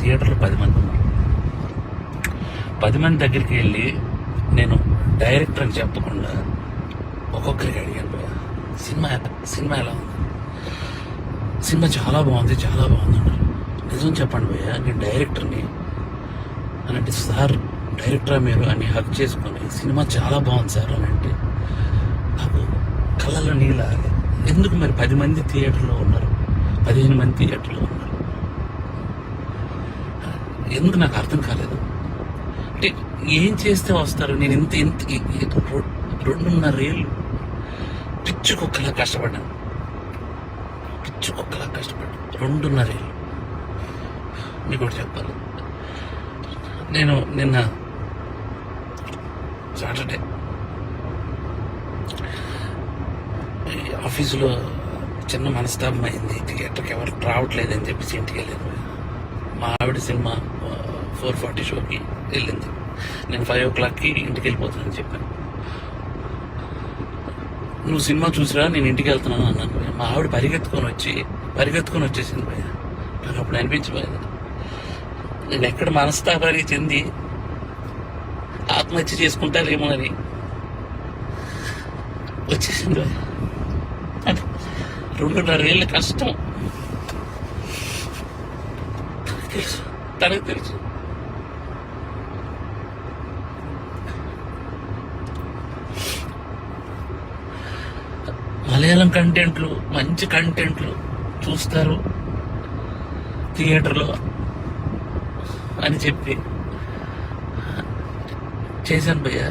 థియేటర్లో పది మంది ఉన్నారు. పది మంది దగ్గరికి వెళ్ళి నేను డైరెక్టర్ అని చెప్పకుండా ఒక్కొక్కరికి అడిగాను భయ్యా సినిమా సినిమా ఎలా ఉంది? సినిమా చాలా బాగుంది చాలా బాగుంది అన్నారు నిజం చెప్పండి భయ్యా నేను డైరెక్టర్ని అని అంటే సార్ డైరెక్టరా మీరు? అని హక్ చేసుకొని సినిమా చాలా బాగుంది సార్ అని అంటే నాకు కళ్ళలో నీళ్ళు ఎందుకు మరి పది మంది థియేటర్లో ఉన్నారు? పదిహేను మంది థియేటర్లో ఉన్నారు. ఎందుకు నాకు అర్థం కాలేదు? అంటే ఏం చేస్తే వస్తారు? నేను ఇంత ఇంత రెండున్నరేళ్ళు ఈ పిచ్చి కుక్కలా కష్టపడ్డాను. పిచ్చి కుక్కలా కష్టపడ్డాను. రెండున్నరేళ్ళు మీకు ఒకటి చెప్పాలి. నేను నిన్న సాటర్డే ఆఫీసులో చిన్న మనస్తాపం అయింది. థియేటర్కి ఎవరు రావట్లేదని చెప్పేసి ఇంటికి వెళ్ళాను. మా ఆవిడ సినిమా ఫోర్ ఫార్టీ షోకి వెళ్ళింది. నేను ఫైవ్ ఓ క్లాక్కి ఇంటికి వెళ్ళిపోతానని చెప్పాను. నువ్వు సినిమా చూసిరా నేను ఇంటికి వెళ్తున్నాను అన్నాను. మా ఆవిడ పరిగెత్తుకొని వచ్చి పరిగెత్తుకొని వచ్చేసింది భయ నాకు అప్పుడు అనిపించబోయేది నేను ఎక్కడ మనస్తాపానికి చెంది ఆత్మహత్య చేసుకుంటారేమో అని వచ్చేసింది అంటే రెండున్నర ఏళ్ళ కష్టం. తెలుసు. తనకు తెలుసు. మలయాళం కంటెంట్లు మంచి కంటెంట్లు చూస్తారు థియేటర్లో అని చెప్పి చేశాను భయ్య.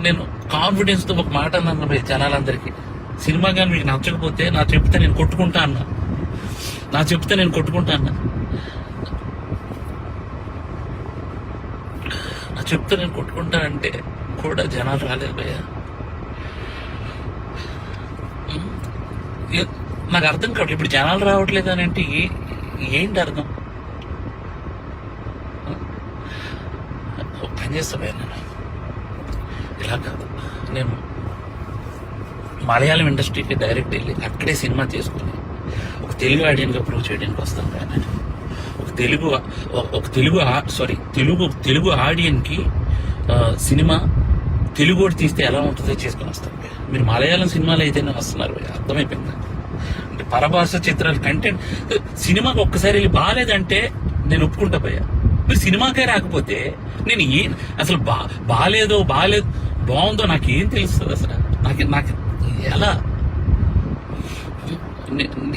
నేను కాన్ఫిడెన్స్తో ఒక మాట అన్నాను భయ్య జనాలందరికీ. సినిమా కానీ మీకు నచ్చకపోతే నా చెప్తే నేను కొట్టుకుంటా అన్నా. నా చెప్తే నేను కొట్టుకుంటా అన్నా. చెప్తే నేను కొట్టుకుంటా అంటే కూడా జనాలు రాలేదు భయ్య. నాకు అర్థం కావట్లేదు ఇప్పుడు జనాలు రావట్లేదు అని అంటే ఏ- ఏంటి అర్థం? పని చేస్తా భయ్య నేను. ఇలా కాదు. నేను మలయాళం ఇండస్ట్రీకి డైరెక్ట్ వెళ్ళి అక్కడే సినిమా చేసుకుని ఒక తెలుగు ఆడియన్గా ప్రూవ్ చేయడానికి వస్తాను కానీ నేను. తెలుగు ఒక- తెలుగు సారీ తెలుగు తెలుగు ఆడియన్కి సినిమా తెలుగు కూడా తీస్తే ఎలా ఉంటుందో చేసుకుని వస్తాను మీరు మలయాళం సినిమాలు అయితేనే వస్తున్నారు అర్థమైపోయింది? నాకు. అంటే పరభాష చిత్రాలు కంటెంట్ సినిమాకి ఒక్కసారి వెళ్ళి బాగాలేదంటే నేను ఒప్పుకుంటా పోయా మీరు సినిమాకే రాకపోతే నేను ఏ అసలు బా బాగాలేదో బాగాలేదు బాగుందో నాకు ఏం తెలుస్తుంది అసలు? నాకు నాకు ఎలా?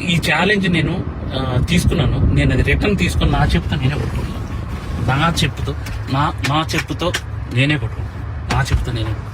ఈ ఛాలెంజ్ నేను తీసుకున్నాను. నేను అది రిటర్న్ తీసుకుని నా చెప్పుతో నేనే కొట్టుకున్నాను నా చెప్పుతో నా నా చెప్పుతో నేనే కొట్టుకున్నాను నా చెప్పుతో నేనే కొట్టుకున్నాను